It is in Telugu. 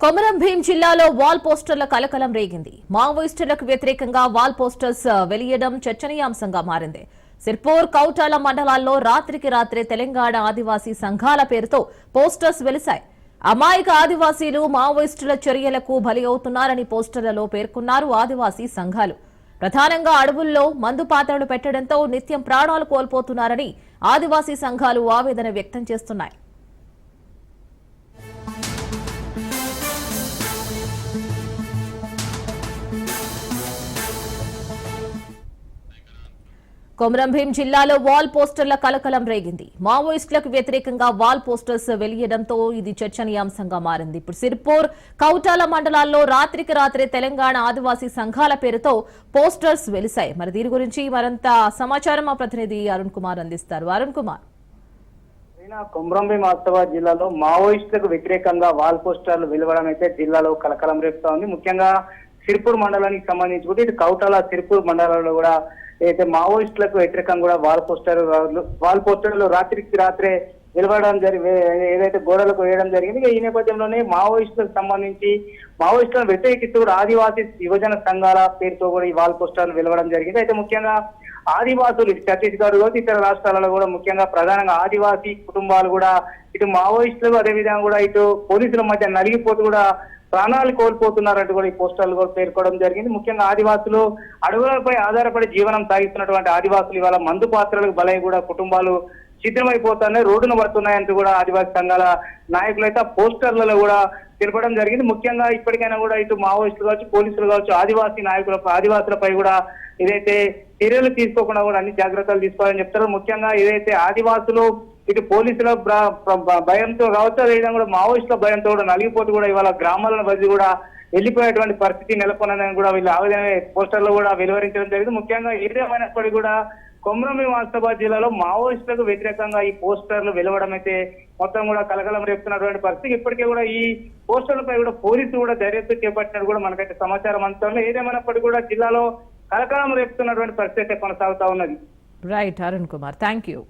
కొమరం భీం జిల్లాలో వాల్ పోస్టర్ల కలకలం రేగింది. మావోయిస్టులకు వ్యతిరేకంగా వాల్ పోస్టర్స్ వెలియడం చర్చనీయాంశంగా మారింది. సిర్పూర్ కౌటాల మండలాల్లో రాత్రికి రాత్రే తెలంగాణ ఆదివాసీ సంఘాల పేరుతో పోస్టర్స్ వెలిశాయి. అమాయక ఆదివాసీలు మావోయిస్టుల చర్యలకు బలి అవుతున్నారని పోస్టర్లలో పేర్కొన్నారు ఆదివాసీ సంఘాలు. ప్రధానంగా అడవుల్లో మందు పాత్రలు పెట్టడంతో నిత్యం ప్రాణాలు కోల్పోతున్నారని ఆదివాసీ సంఘాలు ఆవేదన వ్యక్తం చేస్తున్నాయి. కొమరం భీం జిల్లాలో వాల్ పోస్టర్ల కలకలం రేగింది. మావోయిస్టులకు వ్యతిరేకంగా వాల్ పోస్టర్స్ వెలియడంతో ఇది చర్చనీయాంశంగా మారింది. ఇప్పుడు సిర్పూర్ కౌటాల మండలాల్లో రాత్రికి రాత్రే తెలంగాణ ఆదివాసీ సంఘాల పేరుతో పోస్టర్స్ వెలిశాయి. మరి దీని గురించి మరింత సమాచారం మా ప్రతినిధి అరుణ్ కుమార్ అందిస్తారు. అరుణ్ కుమార్. అయినా కొమ్రంభీం ఆసిఫాబాద్ జిల్లాలో మావోయిస్టులకు వ్యతిరేకంగా వాల్ పోస్టర్లు వెలువడం అయితే జిల్లాలో కలకలం రేపుతా ఉంది. ముఖ్యంగా సిర్పూర్ మండలానికి సంబంధించి కూడా ఇటు కౌటాల సిర్పూర్ మండలంలో కూడా అయితే మావోయిస్టులకు వ్యతిరేకంగా కూడా వాల్ పోస్టర్ వాల్ పోస్టర్లు రాత్రికి రాత్రే నిలబడడం జరిగి ఏదైతే గోడలకు వేయడం జరిగింది ఈ నేపథ్యంలోనే మావోయిస్టులకు సంబంధించి మావోయిస్టులను వ్యతిరేకిస్తూ కూడా ఆదివాసీ యువజన సంఘాల పేరుతో కూడా ఈ వాల్ పోస్టర్లు వెలవడం జరిగింది. అయితే ముఖ్యంగా ఆదివాసులు ఛత్తీస్గఢ్లో ఇతర రాష్ట్రాలలో కూడా ముఖ్యంగా ప్రధానంగా ఆదివాసీ కుటుంబాలు కూడా ఇటు మావోయిస్టులు అదేవిధంగా కూడా ఇటు పోలీసుల మధ్య నలిగిపోతూ కూడా ప్రాణాలు కోల్పోతున్నారంటూ కూడా ఈ పోస్టర్లు కూడా పేర్కోవడం జరిగింది. ముఖ్యంగా ఆదివాసులు అడవులపై ఆధారపడి జీవనం సాగిస్తున్నటువంటి ఆదివాసులు ఇవాళ మందు పాత్రలకు బలై కూడా కుటుంబాలు శిథిలమైపోతానే రోడ్డున పడుతున్నాయంటూ కూడా ఆదివాసీ సంఘాల నాయకులు అయితే ఆ పోస్టర్లలో కూడా తెలపడం జరిగింది. ముఖ్యంగా ఇప్పటికైనా కూడా ఇటు మావోయిస్టులు కావచ్చు పోలీసులు కావచ్చు ఆదివాసీ నాయకుల ఆదివాసులపై కూడా ఏదైతే చర్యలు తీసుకోకుండా కూడా అన్ని జాగ్రత్తలు తీసుకోవాలని చెప్తారు. ముఖ్యంగా ఏదైతే ఆదివాసులు ఇటు పోలీసుల భయంతో కావచ్చు అదేవిధంగా కూడా మావోయిస్టుల భయంతో కూడా నలిగిపోతూ కూడా ఇవాళ గ్రామాలను బదిలీ కూడా వెళ్ళిపోయేటువంటి పరిస్థితి నెలకొన్నదని కూడా వీళ్ళు ఆవేదన పోస్టర్లో కూడా వెలువరించడం జరిగింది. ముఖ్యంగా ఏదేమైనప్పటికీ కూడా కొమరమి వాస్తాబాద్ జిల్లాలో మావోయిస్టులకు వ్యతిరేకంగా ఈ పోస్టర్లు వెలువడం అయితే మొత్తం కూడా కలకలం రేపుతున్నటువంటి పరిస్థితి. ఇప్పటికే కూడా ఈ పోస్టర్లపై కూడా పోలీసులు కూడా దర్యాప్తు చేపట్టినట్టు కూడా మనకైతే సమాచారం అందుతుంది. ఏదేమైనప్పటికీ కూడా జిల్లాలో కలకలం రేపుతున్నటువంటి పరిస్థితి అయితే కొనసాగుతా ఉన్నది. Right Arun Kumar thank you